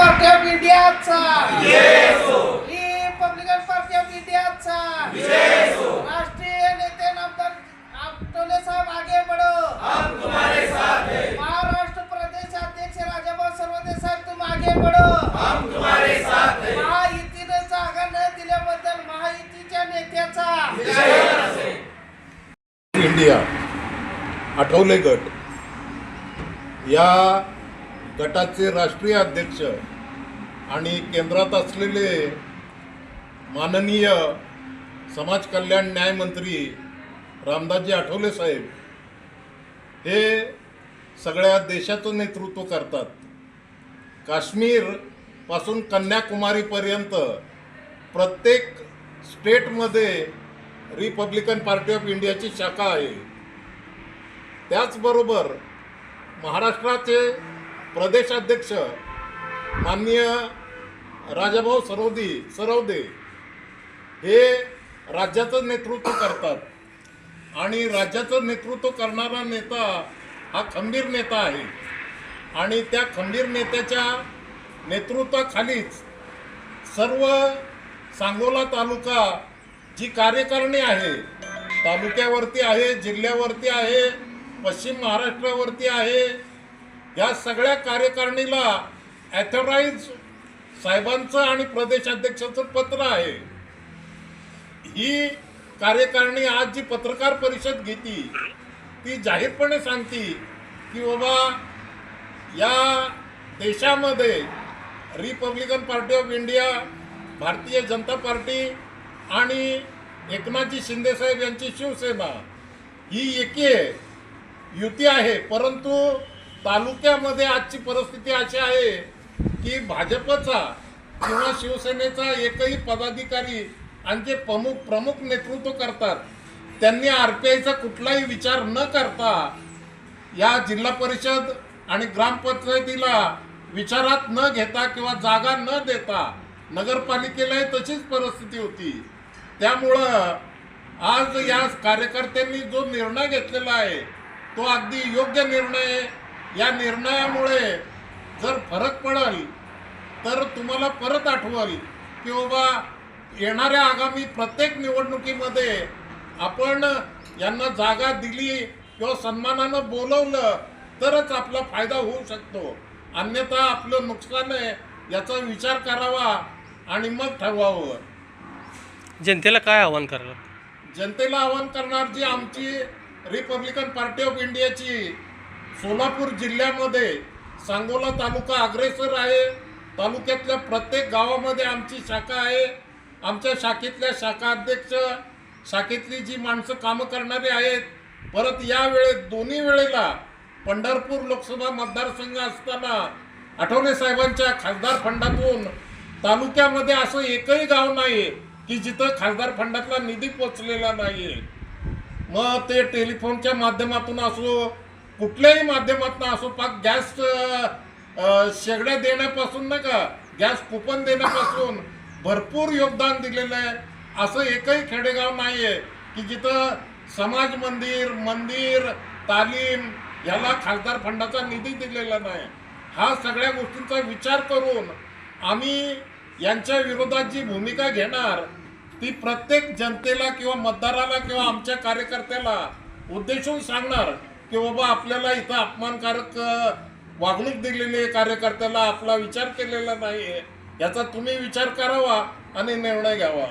Party of इंडियाचा. Republican Party of इंडियाचा. राष्ट्रीय नेते नामदार आठवले साहेब आगे बढ़ो. महाराष्ट्र प्रदेश अध्यक्ष राजाभाऊ सर्वदे साहेब तुम आगे बढ़ो. महायुतीने जागा न दिल्याबद्दल महायुतीच्या नेत्याचा. इंडिया आठवले गट या गटाचे राष्ट्रीय अध्यक्ष आणि केंद्रात असलेले माननीय समाज कल्याण न्यायमंत्री रामदासजी आठवले साहेब हे सगळ्या देशाचं नेतृत्व करतात. काश्मीरपासून कन्याकुमारीपर्यंत प्रत्येक स्टेटमध्ये रिपब्लिकन पार्टी ऑफ इंडियाची शाखा आहे. त्याचबरोबर महाराष्ट्राचे प्रदेशाध्यक्ष माननीय राजाभाऊ सरोदी सरवदे हे राज्याचं नेतृत्व करतात. आणि राज्याचं नेतृत्व करणारा नेता हा खंबीर नेता आहे. आणि त्या खंबीर नेत्याच्या नेतृत्वाखालीच सर्व सांगोला तालुका जी कार्यकारिणी आहे तालुक्यावरती आहे जिल्ह्यावरती आहे पश्चिम महाराष्ट्रावरती आहे या सगळ्या कार्यकारिणीला ॲथराईज साहेबांचं आणि प्रदेशाध्यक्षाचं पत्र आहे. ही कार्यकारिणी आज जी पत्रकार परिषद घेती ती जाहीरपणे सांगती की बाबा या देशामध्ये Republican Party of India Bharatiya Janata party आणि एकनाथजी शिंदेसाहेब यांची शिवसेना ही एकी आहे युती आहे. परंतु तालुक्यामध्ये आजची परिस्थिती अशी आहे की भाजपचा किंवा शिवसेनेचा एकही पदाधिकारी आणि जे प्रमुख प्रमुख नेतृत्व करतात त्यांनी आर पी आयचा कुठलाही विचार न करता या जिल्हा परिषद आणि ग्रामपंचायतीला विचारात न घेता किंवा जागा न देता नगरपालिकेलाही तशीच परिस्थिती होती. त्यामुळं आज या कार्यकर्त्यांनी जो निर्णय घेतलेला आहे तो अगदी योग्य निर्णय या निर्णयामुळे जर फरक पडेल तर तुम्हाला परत आठवल की बाबा येणाऱ्या आगामी प्रत्येक निवडणुकीमध्ये आपण यांना जागा दिली किंवा सन्मानानं बोलवलं तरच आपला फायदा होऊ शकतो. अन्यथा आपलं नुकसान आहे याचा विचार करावा आणि मग ठरवावं. जनतेला काय आव्हान करायला जनतेला आवाहन करणार जी आमची रिपब्लिकन पार्टी ऑफ इंडियाची सोलापूर जिल्ह्यामध्ये सांगोला तालुका अग्रेसर आहे. तालुक्यातल्या प्रत्येक गावामध्ये आमची शाखा आहे. आमच्या शाखेतल्या शाखा अध्यक्ष शाखेतली जी माणसं कामं करणारी आहेत परत या वेळेत दोन्ही वेळेला पंढरपूर लोकसभा मतदारसंघ असताना आठवले साहेबांच्या खासदार फंडातून तालुक्यामध्ये असं एकही गाव नाही की जिथं खासदार फंडातला निधी पोचलेला नाही मग ते टेलिफोनच्या माध्यमातून असो कुठल्याही माध्यमातून असो पाक गॅस शेगड्या देण्यापासून नाही का गॅस कुपन देण्यापासून भरपूर योगदान दिलेलं आहे. असं एकही खेडेगाव नाही आहे की जिथं समाज मंदिर मंदिर तालीम याला खासदार फंडाचा निधी दिलेला नाही. हा सगळ्या गोष्टींचा विचार करून आम्ही यांच्या विरोधात जी भूमिका घेणार ती प्रत्येक जनतेला किंवा मतदाराला किंवा आमच्या कार्यकर्त्याला उद्देशून सांगणार की बाबा आपल्याला इथं अपमानकारक वागणूक दिलेली आहे कार्यकर्त्याला आपला विचार केलेला नाही आहे याचा तुम्ही विचार करावा आणि निर्णय घ्यावा.